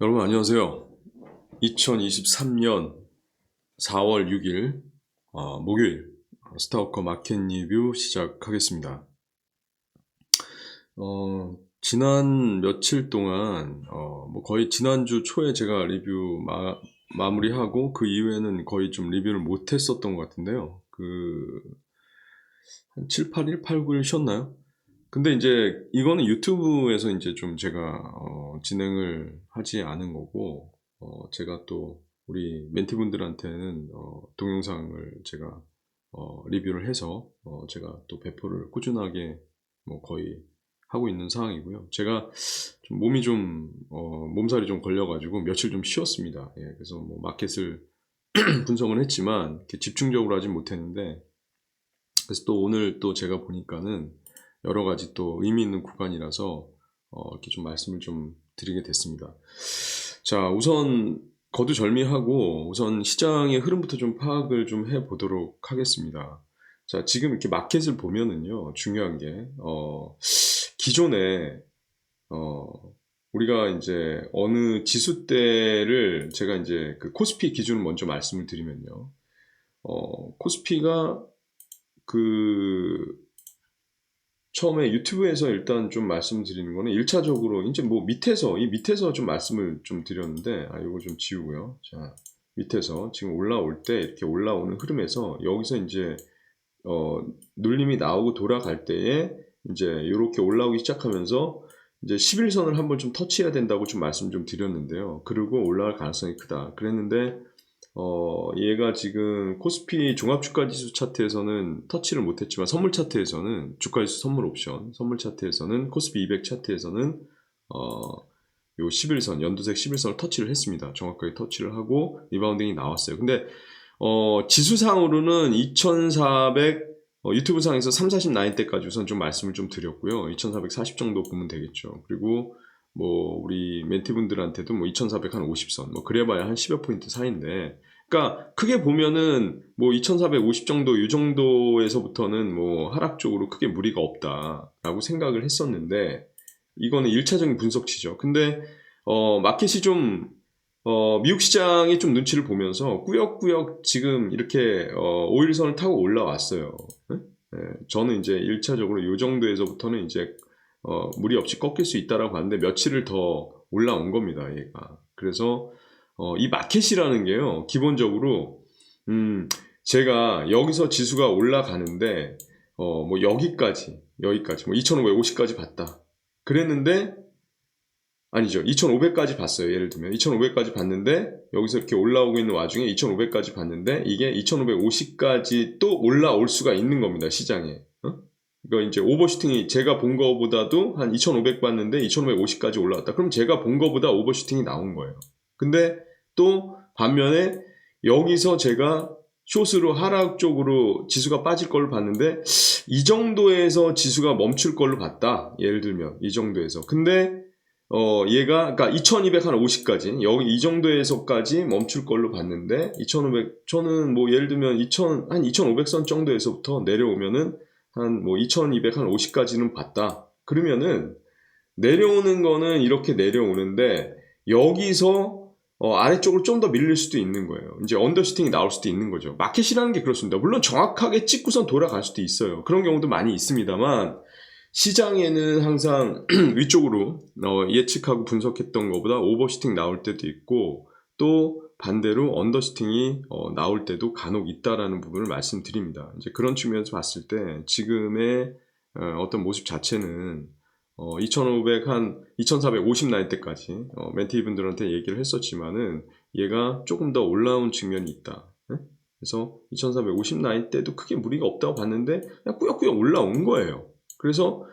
여러분 안녕하세요. 2023년 4월 6일 어, 목요일 스타워커 마켓 리뷰 시작하겠습니다. 어, 지난 며칠 동안 어, 뭐 거의 지난주 초에 제가 리뷰 마, 마무리하고 그 이후에는 거의 좀 리뷰를 못 했었던 것 같은데요. 그 한 7, 8일, 8, 9일 쉬었나요? 근데 이제 이거는 유튜브에서 이제 좀 제가 어, 진행을 하지 않은 거고 어, 제가 또 우리 멘티분들한테는 어, 동영상을 제가 어, 리뷰를 해서 어, 제가 또 배포를 꾸준하게 뭐 거의 하고 있는 상황이고요. 제가 좀 몸이 좀 어, 몸살이 좀 걸려가지고 며칠 좀 쉬었습니다. 예, 그래서 뭐 마켓을 분석을 했지만 집중적으로 하진 못했는데 그래서 또 오늘 또 제가 보니까는 여러 가지 또 의미 있는 구간이라서 어, 이렇게 좀 말씀을 좀 드리게 됐습니다. 자, 우선 거두절미하고 우선 시장의 흐름부터 좀 파악을 좀 해보도록 하겠습니다. 자, 지금 이렇게 마켓을 보면은요, 중요한 게, 어, 기존에, 어, 우리가 이제 어느 지수대를 제가 이제 그 코스피 기준을 먼저 말씀을 드리면요, 어, 코스피가 그 처음에 유튜브에서 일단 좀 말씀드리는 거는 1차적으로 이제 뭐 밑에서 이 밑에서 좀 말씀을 좀 드렸는데 아 이거 좀 지우고요. 자 밑에서 지금 올라올 때 이렇게 올라오는 흐름에서 여기서 이제 어 눌림이 나오고 돌아갈 때에 이제 이렇게 올라오기 시작하면서 이제 11선을 한번 좀 터치해야 된다고 좀 말씀 좀 드렸는데요. 그리고 올라갈 가능성이 크다. 그랬는데 어, 얘가 지금 코스피 종합 주가지수 차트에서는 터치를 못했지만 선물 차트에서는 주가지수 선물 옵션, 선물 차트에서는 코스피 200 차트에서는 어, 요 11선, 연두색 11선을 터치를 했습니다. 정확하게 터치를 하고 리바운딩이 나왔어요. 근데 어, 지수상으로는 2400 어, 유튜브 상에서 3, 40 나인 때까지 우선 좀 말씀을 좀 드렸고요. 2440 정도 보면 되겠죠. 그리고 뭐 우리 멘티분들한테도 뭐 2400한 50선 뭐 그래봐야 한 10여 포인트 사이인데 그러니까 크게 보면은 뭐 2450 정도 이 정도에서부터는 뭐 하락 쪽으로 크게 무리가 없다라고 생각을 했었는데 이거는 1차적인 분석치죠. 근데 어 마켓이 좀 어, 미국 시장이 좀 눈치를 보면서 꾸역꾸역 지금 이렇게 어, 5일선을 타고 올라왔어요. 네? 네, 저는 이제 1차적으로 이 정도에서부터는 이제 어, 무리 없이 꺾일 수 있다라고 봤는데 며칠을 더 올라온 겁니다, 얘가. 그래서 어, 이 마켓이라는 게요, 기본적으로 음, 제가 여기서 지수가 올라가는데 어, 뭐 여기까지, 여기까지, 뭐 2,550까지 봤다. 그랬는데 아니죠. 2,500까지 봤어요. 예를 들면 2,500까지 봤는데 여기서 이렇게 올라오고 있는 와중에 2,500까지 봤는데 이게 2,550까지 또 올라올 수가 있는 겁니다. 시장에. 어? 이거 이제 오버슈팅이 제가 본 거보다도 한 2,500 봤는데 2,550까지 올라왔다. 그럼 제가 본 거보다 오버슈팅이 나온 거예요. 근데 또 반면에 여기서 제가 숏으로 하락 쪽으로 지수가 빠질 걸로 봤는데 이 정도에서 지수가 멈출 걸로 봤다. 예를 들면 이 정도에서. 근데 어 얘가 그러니까 2250까지 여기 이 정도에서까지 멈출 걸로 봤는데 2500 저는 뭐 예를 들면 2000 한 2500선 정도에서부터 내려오면은 한 뭐 2250까지는 봤다. 그러면은 내려오는 거는 이렇게 내려오는데 여기서 어, 아래쪽으로 좀 더 밀릴 수도 있는 거예요. 이제 언더슈팅이 나올 수도 있는 거죠. 마켓이라는 게 그렇습니다. 물론 정확하게 찍고선 돌아갈 수도 있어요. 그런 경우도 많이 있습니다만 시장에는 항상 위쪽으로 어, 예측하고 분석했던 것보다 오버슈팅 나올 때도 있고 또 반대로 언더슈팅이 어, 나올 때도 간혹 있다라는 부분을 말씀드립니다. 이제 그런 측면에서 봤을 때 지금의 어, 떤 모습 자체는 어, 2,500 한 2,450 나일 때까지 어, 멘티 분들한테 얘기를 했었지만은 얘가 조금 더 올라온 측면이 있다. 네? 그래서 2,450 나일 때도 크게 무리가 없다고 봤는데 그냥 꾸역꾸역 올라온 거예요. 그래서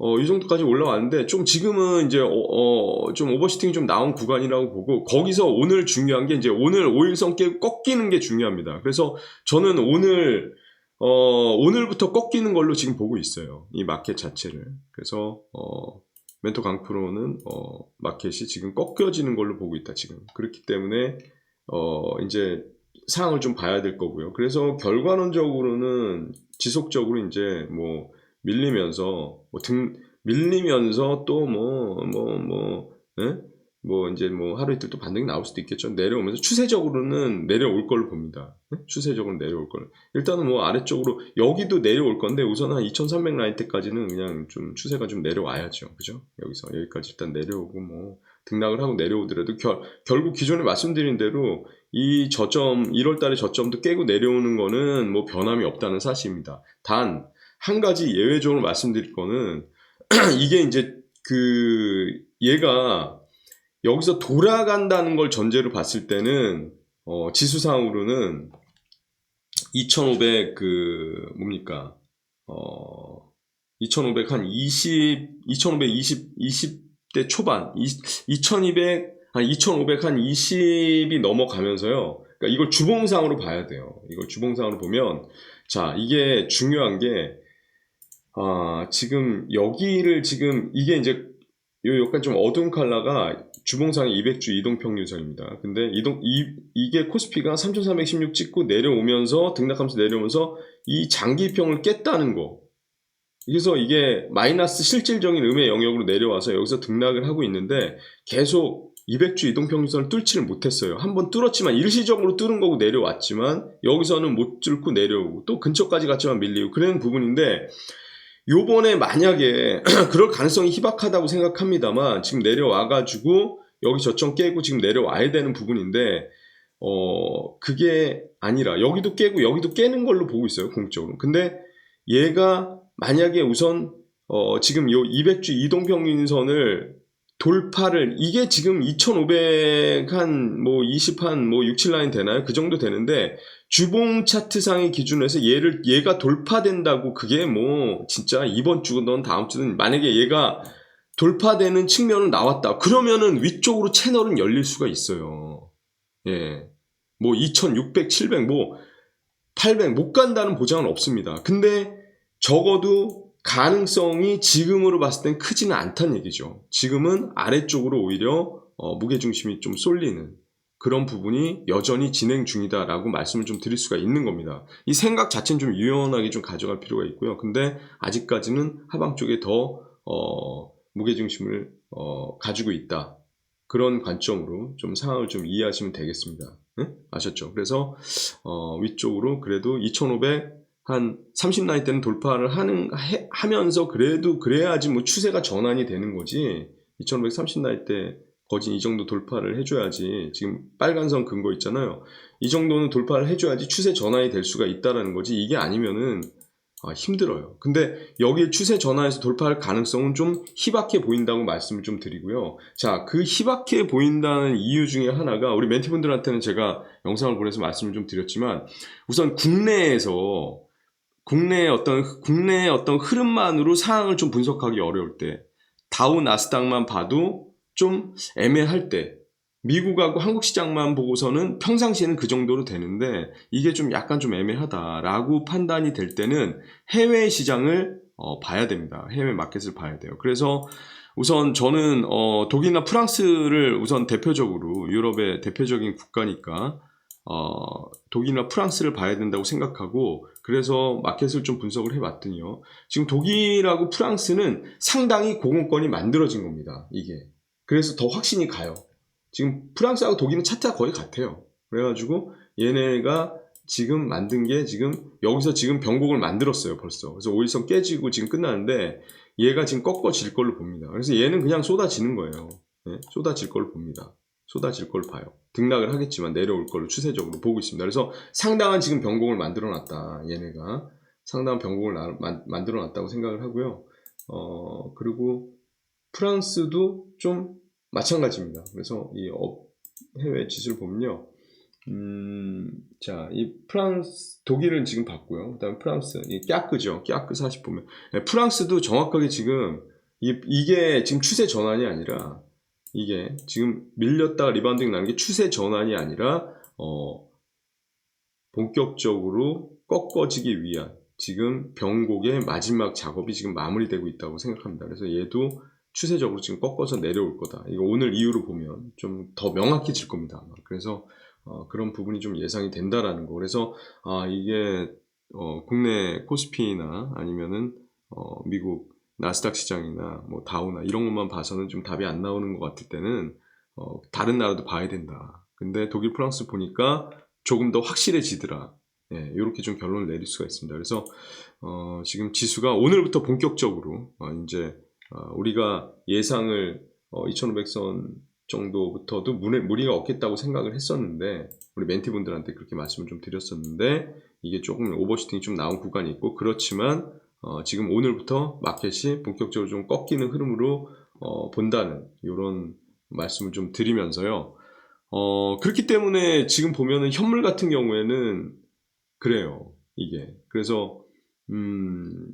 어, 이 정도까지 올라왔는데 좀 지금은 이제 어, 어, 좀 오버시팅이 좀 나온 구간이라고 보고 거기서 오늘 중요한 게 이제 오늘 5일선 깨 꺾이는 게 중요합니다. 그래서 저는 오늘 어, 오늘부터 꺾이는 걸로 지금 보고 있어요. 이 마켓 자체를. 그래서 어, 멘토 강프로는 어, 마켓이 지금 꺾여지는 걸로 보고 있다 지금. 그렇기 때문에 어, 이제 상황을 좀 봐야 될 거고요. 그래서 결과론적으로는 지속적으로 이제 뭐 밀리면서 뭐 등 밀리면서 또 뭐 뭐뭐 예? 뭐뭐 이제 뭐 하루 이틀 또 반등이 나올 수도 있겠죠. 내려오면서 추세적으로는 내려올 걸로 봅니다. 네? 추세적으로 내려올 걸로. 일단은 뭐 아래쪽으로 여기도 내려올 건데 우선 한 2,300 라인 때까지는 그냥 좀 추세가 좀 내려와야죠. 그죠? 여기서 여기까지 일단 내려오고 뭐 등락을 하고 내려오더라도 결, 결국 기존에 말씀드린 대로 이 저점 1월 달에 저점도 깨고 내려오는 거는 뭐 변함이 없다는 사실입니다. 단 한 가지 예외적으로 말씀드릴 거는 이게 이제 그 얘가 여기서 돌아간다는 걸 전제로 봤을 때는 어, 지수상으로는 2,500 그 뭡니까 어, 2,500 한 20, 2,520 20대 초반 2,200 한 2,500 한 20이 넘어가면서요. 그러니까 이걸 주봉상으로 봐야 돼요. 이걸 주봉상으로 보면 자 이게 중요한 게 아, 지금 여기를 지금 이게 이제 요 약간 좀 어두운 컬러가 주봉상의 200주 이동평균선입니다. 근데 이동 이 이게 코스피가 3,316 찍고 내려오면서 등락하면서 내려오면서 이 장기평을 깼다는 거. 그래서 이게 마이너스 실질적인 음의 영역으로 내려와서 여기서 등락을 하고 있는데 계속 200주 이동평균선을 뚫지를 못했어요. 한번 뚫었지만 일시적으로 뚫은 거고 내려왔지만 여기서는 못 뚫고 내려오고 또 근처까지 갔지만 밀리고 그런 부분인데 요번에 만약에 그럴 가능성이 희박하다고 생각합니다만 지금 내려와가지고 여기 저점 깨고 지금 내려와야 되는 부분인데 어 그게 아니라 여기도 깨고 여기도 깨는 걸로 보고 있어요 공적으로. 근데 얘가 만약에 우선 어 지금 요 200주 이동평균선을 돌파를 이게 지금 2,500 한 뭐 20한 뭐 6, 7라인 되나요? 그 정도 되는데 주봉 차트상의 기준에서 얘를 얘가 돌파된다고 그게 뭐 진짜 이번 주든 다음 주든 만약에 얘가 돌파되는 측면은 나왔다. 그러면은 위쪽으로 채널은 열릴 수가 있어요. 예. 뭐 2600, 700, 뭐 800 못 간다는 보장은 없습니다. 근데 적어도 가능성이 지금으로 봤을 땐 크지는 않다는 얘기죠. 지금은 아래쪽으로 오히려 어, 무게중심이 좀 쏠리는 그런 부분이 여전히 진행 중이다라고 말씀을 좀 드릴 수가 있는 겁니다. 이 생각 자체는 좀 유연하게 좀 가져갈 필요가 있고요. 근데 아직까지는 하방 쪽에 더 어, 무게중심을 어, 가지고 있다. 그런 관점으로 좀 상황을 좀 이해하시면 되겠습니다. 응? 아셨죠? 그래서 어, 위쪽으로 그래도 2,500 한 30라인 때는 돌파를 하는 해- 하면서 그래도 그래야지 뭐 추세가 전환이 되는 거지. 2,530라인 때 거진 이 정도 돌파를 해줘야지. 지금 빨간선 근거 있잖아요. 이 정도는 돌파를 해줘야지 추세 전환이 될 수가 있다라는 거지. 이게 아니면은 아, 힘들어요. 근데 여기에 추세 전환에서 돌파할 가능성은 좀 희박해 보인다고 말씀을 좀 드리고요. 자, 그 희박해 보인다는 이유 중에 하나가 우리 멘티분들한테는 제가 영상을 보내서 말씀을 좀 드렸지만 우선 국내에서 국내의 어떤 국내의 어떤 흐름만으로 상황을 좀 분석하기 어려울 때 다우 나스닥만 봐도 좀 애매할 때 미국하고 한국 시장만 보고서는 평상시에는 그 정도로 되는데 이게 좀 약간 좀 애매하다라고 판단이 될 때는 해외 시장을 어, 봐야 됩니다. 해외 마켓을 봐야 돼요. 그래서 우선 저는 어, 독일이나 프랑스를 우선 대표적으로 유럽의 대표적인 국가니까 어, 독일이나 프랑스를 봐야 된다고 생각하고 그래서 마켓을 좀 분석을 해봤더니요. 지금 독일하고 프랑스는 상당히 공급권이 만들어진 겁니다. 이게. 그래서 더 확신이 가요. 지금 프랑스하고 독일은 차트가 거의 같아요. 그래가지고 얘네가 지금 만든 게 지금 여기서 지금 변곡을 만들었어요 벌써. 그래서 오일선 깨지고 지금 끝나는데 얘가 지금 꺾어질 걸로 봅니다. 그래서 얘는 그냥 쏟아지는 거예요. 네? 쏟아질 걸로 봅니다. 쏟아질 걸 봐요. 등락을 하겠지만 내려올 걸로 추세적으로 보고 있습니다. 그래서 상당한 지금 변곡을 만들어 놨다. 얘네가 상당한 변곡을 나- 만- 만들어 놨다고 생각을 하고요. 어, 그리고 프랑스도 좀 마찬가지입니다. 그래서 이 업- 해외 지수를 보면요. 음, 자, 이 프랑스, 독일은 지금 봤고요. 그 다음 프랑스, 이 깨크죠. 깨크 40 보면. 네, 프랑스도 정확하게 지금, 이, 이게 지금 추세 전환이 아니라, 이게 지금 밀렸다가 리바운딩 나는 게 추세 전환이 아니라, 어, 본격적으로 꺾어지기 위한 지금 병곡의 마지막 작업이 지금 마무리되고 있다고 생각합니다. 그래서 얘도 추세적으로 지금 꺾어서 내려올 거다. 이거 오늘 이후로 보면 좀 더 명확해질 겁니다. 아마. 그래서 어, 그런 부분이 좀 예상이 된다라는 거. 그래서 아 이게 어, 국내 코스피나 아니면은 어, 미국 나스닥 시장이나 뭐 다우나 이런 것만 봐서는 좀 답이 안 나오는 것 같을 때는 어, 다른 나라도 봐야 된다. 근데 독일, 프랑스 보니까 조금 더 확실해지더라. 예, 이렇게 좀 결론을 내릴 수가 있습니다. 그래서 어, 지금 지수가 오늘부터 본격적으로 어, 이제 어, 우리가 예상을 어, 2,500선 정도부터도 무리, 무리가 없겠다고 생각을 했었는데 우리 멘티분들한테 그렇게 말씀을 좀 드렸었는데 이게 조금 오버슈팅이 좀 나온 구간이 있고 그렇지만 어, 지금 오늘부터 마켓이 본격적으로 좀 꺾이는 흐름으로 어, 본다는 이런 말씀을 좀 드리면서요. 어, 그렇기 때문에 지금 보면은 현물 같은 경우에는 그래요. 이게. 그래서, 음,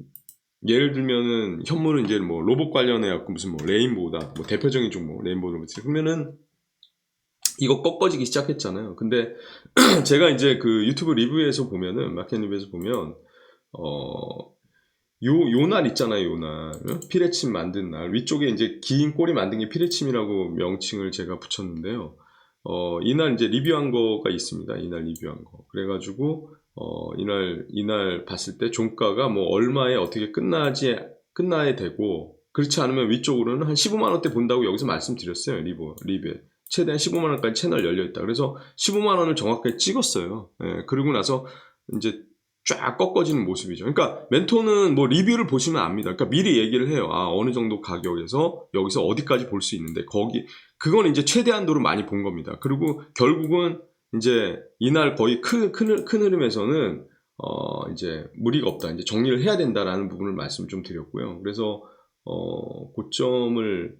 예를 들면은 현물은 이제 뭐 로봇 관련해 갖고 무슨 뭐 레인보우다. 뭐 대표적인 종목, 레인보우 로봇. 그러면은 이거 꺾어지기 시작했잖아요. 근데 제가 이제 그 유튜브 리뷰에서 보면은, 마켓 리뷰에서 보면, 어, 요, 요 날 있잖아요, 요 날. 어? 피레침 만든 날. 위쪽에 이제 긴 꼬리 만든 게 피레침이라고 명칭을 제가 붙였는데요. 어, 이날 이제 리뷰한 거가 있습니다. 이날 리뷰한 거. 그래가지고, 어, 이날, 이날 봤을 때 종가가 뭐 얼마에 어떻게 끝나지, 끝나야 되고, 그렇지 않으면 위쪽으로는 한 15만원대 본다고 여기서 말씀드렸어요. 리뷰, 리뷰에. 최대한 15만원까지 채널 열려있다. 그래서 15만원을 정확하게 찍었어요. 예, 그리고 나서 이제 쫙 꺾어지는 모습이죠. 그러니까 멘토는 뭐 리뷰를 보시면 압니다. 그러니까 미리 얘기를 해요. 아, 어느 정도 가격에서 여기서 어디까지 볼 수 있는데 거기 그건 이제 최대한도로 많이 본 겁니다. 그리고 결국은 이제 이날 거의 큰, 큰, 큰 흐름에서는 어, 이제 무리가 없다. 이제 정리를 해야 된다라는 부분을 말씀 좀 드렸고요. 그래서 어, 고점을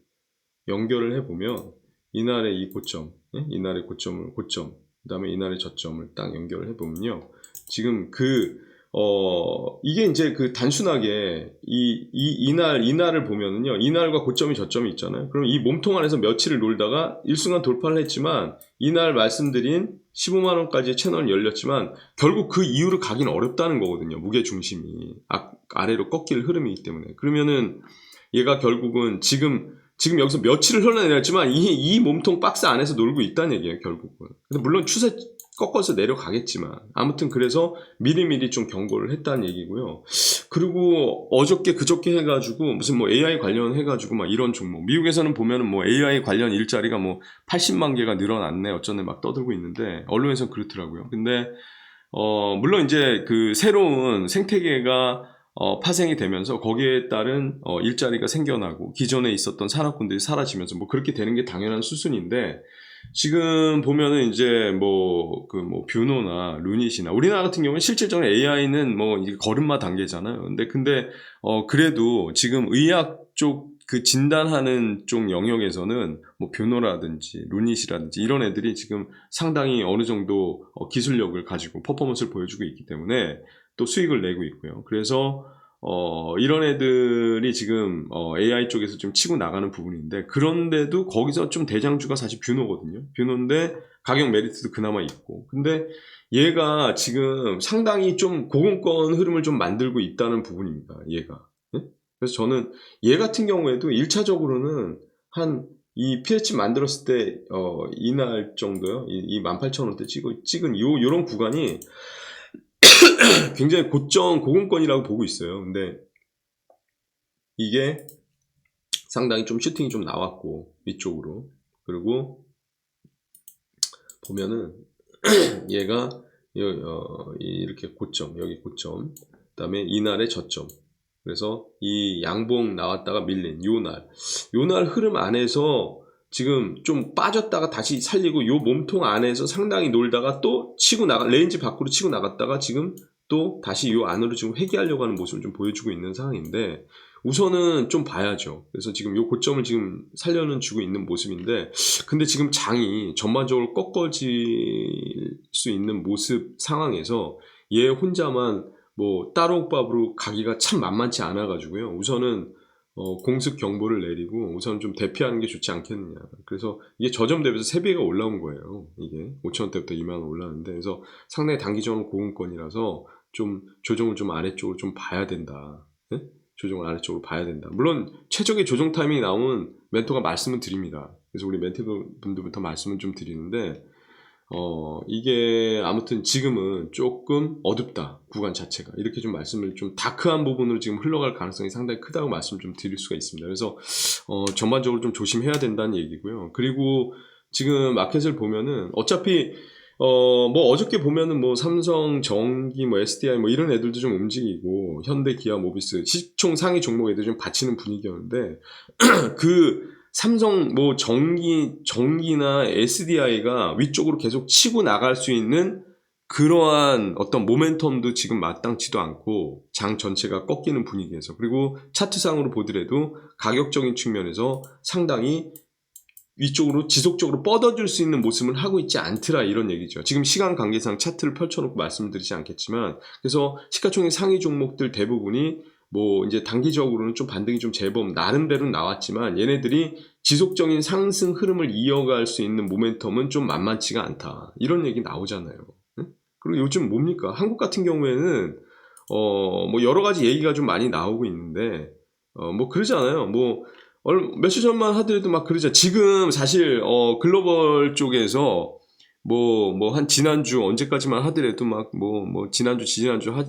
연결을 해 보면 이날의 이 고점, 예? 이날의 고점을 고점, 그다음에 이날의 저점을 딱 연결을 해 보면요. 지금 그, 어, 이게 이제 그 단순하게 이, 이, 이날, 이날을 보면은요, 이날과 고점이 저점이 있잖아요. 그럼 이 몸통 안에서 며칠을 놀다가 일순간 돌파를 했지만, 이날 말씀드린 15만원까지의 채널이 열렸지만, 결국 그 이후로 가긴 어렵다는 거거든요. 무게 중심이. 아, 아래로 꺾일 흐름이기 때문에. 그러면은, 얘가 결국은 지금, 지금 여기서 며칠을 흘러내렸지만, 이, 이 몸통 박스 안에서 놀고 있다는 얘기예요, 결국은. 근데 물론 추세, 꺾어서 내려가겠지만 아무튼 그래서 미리미리 좀 경고를 했다는 얘기고요. 그리고 어저께 그저께 해가지고 무슨 뭐 AI 관련 해가지고 막 이런 종목 미국에서는 보면은 뭐 AI 관련 일자리가 뭐 80만 개가 늘어났네 어쩌네 막 떠들고 있는데 언론에서는 그렇더라고요. 근데 어 물론 이제 그 새로운 생태계가 어, 파생이 되면서 거기에 따른 어, 일자리가 생겨나고 기존에 있었던 산업군들이 사라지면서 뭐 그렇게 되는 게 당연한 수순인데 지금 보면은 이제 뭐 그 뭐 뷰노나 루닛이나 우리나라 같은 경우는 실질적으로 AI는 뭐 이게 걸음마 단계잖아요. 근데 근데 어 그래도 지금 의학 쪽 그 진단하는 쪽 영역에서는 뭐 뷰노라든지 루닛이라든지 이런 애들이 지금 상당히 어느 정도 어, 기술력을 가지고 퍼포먼스를 보여주고 있기 때문에 또 수익을 내고 있고요. 그래서 어, 이런 애들이 지금 어, AI 쪽에서 좀 치고 나가는 부분인데 그런데도 거기서 좀 대장주가 사실 뷰노거든요. 뷰노인데 가격 메리트도 그나마 있고. 근데 얘가 지금 상당히 좀 고공권 흐름을 좀 만들고 있다는 부분입니다. 얘가. 네? 그래서 저는 얘 같은 경우에도 1차적으로는 한 이 PH 만들었을 때, 어, 이날 정도요. 이, 이 18,000원대 찍은, 찍은 요, 요런 구간이 굉장히 고점 고공권이라고 보고 있어요. 근데 이게 상당히 좀 슈팅이 좀 나왔고 위쪽으로. 그리고 보면은 얘가 어, 이렇게 고점 여기 고점. 그다음에 이날의 저점. 그래서 이 양봉 나왔다가 밀린 요날. 요 날 흐름 안에서 지금 좀 빠졌다가 다시 살리고 요 몸통 안에서 상당히 놀다가 또 치고 나가 레인지 밖으로 치고 나갔다가 지금 또 다시 요 안으로 지금 회귀하려고 하는 모습을 좀 보여주고 있는 상황인데 우선은 좀 봐야죠. 그래서 지금 요 고점을 지금 살려는 주고 있는 모습인데 근데 지금 장이 전반적으로 꺾어질 수 있는 모습 상황에서 얘 혼자만 뭐 따로 밥으로 가기가 참 만만치 않아 가지고요. 우선은 어, 공습 경보를 내리고 우선 좀 대피하는 게 좋지 않겠느냐. 그래서 이게 저점 대비해서 3배가 올라온 거예요. 이게 5천원대부터 2만원 올랐는데 그래서 상당히 단기적으로 고금권이라서 좀 조정을 좀 아래쪽으로 좀 봐야 된다. 네? 조정을 아래쪽으로 봐야 된다. 물론 최적의 조정 타이밍이 나오면 멘토가 말씀을 드립니다. 그래서 우리 멘토분들부터 말씀을 좀 드리는데 어, 이게 아무튼 지금은 조금 어둡다. 구간 자체가. 이렇게 좀 말씀을 좀 다크한 부분으로 지금 흘러갈 가능성이 상당히 크다고 말씀 좀 드릴 수가 있습니다. 그래서 어, 전반적으로 좀 조심해야 된다는 얘기고요. 그리고 지금 마켓을 보면은 어차피 어 뭐 어저께 보면은 뭐 삼성, 전기, 뭐 SDI 뭐 이런 애들도 좀 움직이고 현대, 기아, 모비스 시총 상위 종목 애들 좀 받치는 분위기였는데 그 삼성 뭐 전기 전기나 SDI가 위쪽으로 계속 치고 나갈 수 있는 그러한 어떤 모멘텀도 지금 마땅치도 않고 장 전체가 꺾이는 분위기에서 그리고 차트상으로 보더라도 가격적인 측면에서 상당히 위쪽으로 지속적으로 뻗어줄 수 있는 모습을 하고 있지 않더라 이런 얘기죠. 지금 시간 관계상 차트를 펼쳐놓고 말씀드리지 않겠지만 그래서 시가총액 상위 종목들 대부분이 뭐 이제 단기적으로는 좀 반등이 좀 제법 나름대로 나왔지만 얘네들이 지속적인 상승 흐름을 이어갈 수 있는 모멘텀은 좀 만만치가 않다 이런 얘기 나오잖아요. 응? 그리고 요즘 뭡니까 한국 같은 경우에는 어 뭐 여러 가지 얘기가 좀 많이 나오고 있는데 어 뭐 그러잖아요. 뭐 얼- 며칠 전만 하더라도 막 그러자. 지금 사실 어 글로벌 쪽에서 뭐 뭐 한 지난주 언제까지만 하더라도 막 뭐뭐 지난주 지난주 하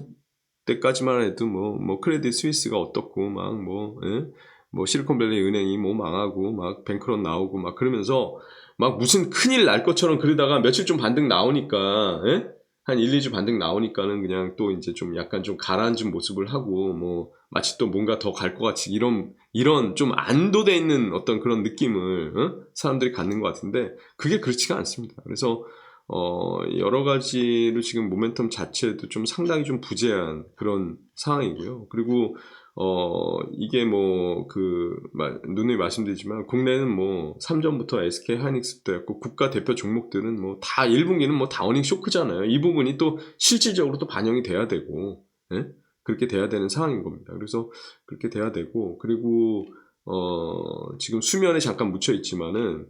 때까지만 해도 뭐 뭐 크레딧 스위스가 어떻고 막뭐뭐 실리콘밸리 은행이 뭐 망하고 막 뱅크런 나오고 막 그러면서 막 무슨 큰일 날 것처럼 그러다가 며칠 좀 반등 나오니까 예? 한 1, 2주 반등 나오니까는 그냥 또 이제 좀 약간 좀 가라앉은 모습을 하고 뭐 마치 또 뭔가 더 갈 것 같이 이런 이런 좀 안도돼 있는 어떤 그런 느낌을 어? 사람들이 갖는 것 같은데 그게 그렇지가 않습니다. 그래서 어, 여러 가지로 지금 모멘텀 자체도 좀 상당히 좀 부재한 그런 상황이고요. 그리고 어, 이게 뭐, 그, 마- 누누이 말씀드리지만, 국내는 뭐, 삼전부터 SK 하이닉스부터 했고, 국가 대표 종목들은 뭐, 다 1분기는 뭐, 다 어닝 쇼크잖아요. 이 부분이 또 실질적으로 또 반영이 돼야 되고, 예? 그렇게 돼야 되는 상황인 겁니다. 그래서 그렇게 돼야 되고, 그리고, 어, 지금 수면에 잠깐 묻혀 있지만은,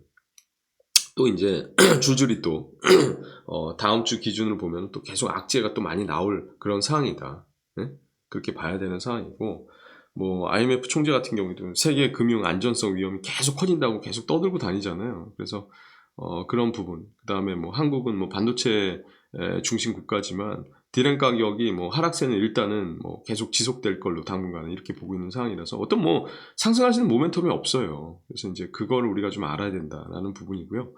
또 이제 줄줄이 또, 어, 다음 주 기준으로 보면 또 계속 악재가 또 많이 나올 그런 상황이다. 예? 그렇게 봐야 되는 상황이고, 뭐, IMF 총재 같은 경우도 세계 금융 안전성 위험이 계속 커진다고 계속 떠들고 다니잖아요. 그래서, 어, 그런 부분. 그 다음에 뭐, 한국은 뭐, 반도체 에, 중심 국가지만, 디램 가격이 뭐, 하락세는 일단은 뭐, 계속 지속될 걸로 당분간은 이렇게 보고 있는 상황이라서, 어떤 뭐, 있는 모멘텀이 없어요. 그래서 이제 그거를 우리가 좀 알아야 된다라는 부분이고요.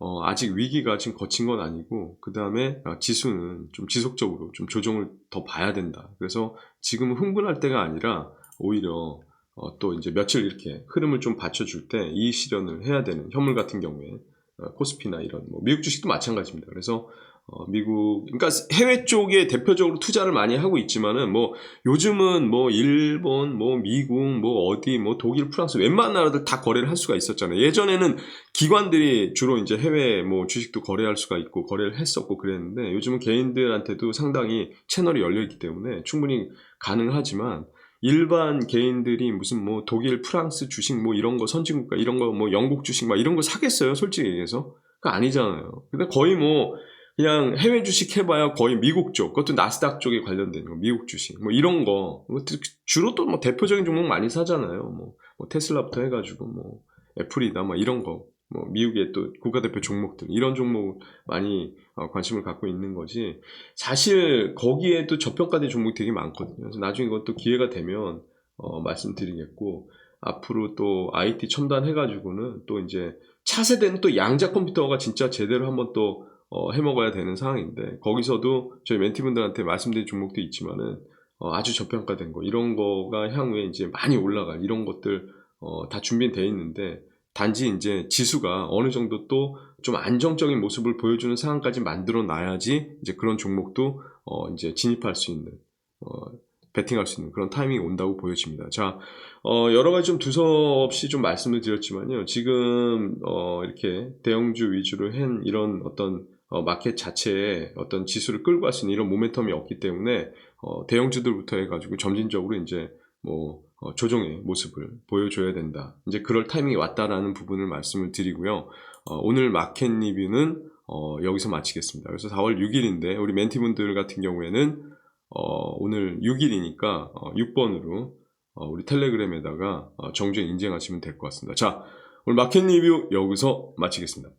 어, 아직 위기가 지금 거친 건 아니고, 그 다음에 지수는 좀 지속적으로 좀 조정을 더 봐야 된다. 그래서 지금은 흥분할 때가 아니라, 오히려 어, 또 이제 며칠 이렇게 흐름을 좀 받쳐줄 때 이익 실현을 해야 되는 현물 같은 경우에 어, 코스피나 이런 뭐 미국 주식도 마찬가지입니다. 그래서 어, 미국 그러니까 해외 쪽에 대표적으로 투자를 많이 하고 있지만은 뭐 요즘은 뭐 일본 뭐 미국 뭐 어디 뭐 독일 프랑스 웬만한 나라들 다 거래를 할 수가 있었잖아요. 예전에는 기관들이 주로 이제 해외 뭐 주식도 거래할 수가 있고 거래를 했었고 그랬는데 요즘은 개인들한테도 상당히 채널이 열려 있기 때문에 충분히 가능하지만 일반 개인들이 무슨 뭐 독일, 프랑스 주식 뭐 이런 거 선진국가 이런 거 뭐 영국 주식 막 이런 거 사겠어요? 솔직히 얘기해서. 그거 아니잖아요. 근데 거의 뭐 그냥 해외 주식 해봐야 거의 미국 쪽, 그것도 나스닥 쪽에 관련된 거, 미국 주식 뭐 이런 거. 뭐 주로 또 뭐 대표적인 종목 많이 사잖아요. 뭐, 뭐 테슬라부터 해가지고 뭐 애플이다 뭐 이런 거. 뭐 미국의 또 국가대표 종목들 이런 종목 많이 어, 관심을 갖고 있는 거지 사실 거기에도 저평가된 종목이 되게 많거든요. 그래서 나중에 이것도 기회가 되면 어, 말씀드리겠고 앞으로 또 IT 첨단 해 가지고는 또 이제 차세대는 또 양자 컴퓨터가 진짜 제대로 한번 또 어, 해먹어야 되는 상황인데 거기서도 저희 멘티분들한테 말씀드린 종목도 있지만은 어, 아주 저평가된 거 이런 거가 향후에 이제 많이 올라갈 이런 것들 어, 다 준비돼 있는데 단지 이제 지수가 어느 정도 또 좀 안정적인 모습을 보여주는 상황까지 만들어 놔야지 이제 그런 종목도 어 이제 진입할 수 있는 어 베팅할 수 있는 그런 타이밍이 온다고 보여집니다. 자, 어 여러 가지 좀 두서없이 좀 말씀을 드렸지만요. 지금 어 이렇게 대형주 위주로 한 이런 어떤 어 마켓 자체에 어떤 지수를 끌고 갈 수 있는 이런 모멘텀이 없기 때문에 어 대형주들부터 해가지고 점진적으로 이제 뭐 어, 조정의 모습을 보여줘야 된다. 이제 그럴 타이밍이 왔다라는 부분을 말씀을 드리고요. 어, 오늘 마켓 리뷰는 어, 여기서 마치겠습니다. 그래서 4월 6일인데 우리 멘티분들 같은 경우에는 어, 오늘 6일이니까 6번으로 우리 텔레그램에다가 어, 정주행 인증하시면 될 것 같습니다. 자, 오늘 마켓 리뷰 여기서 마치겠습니다.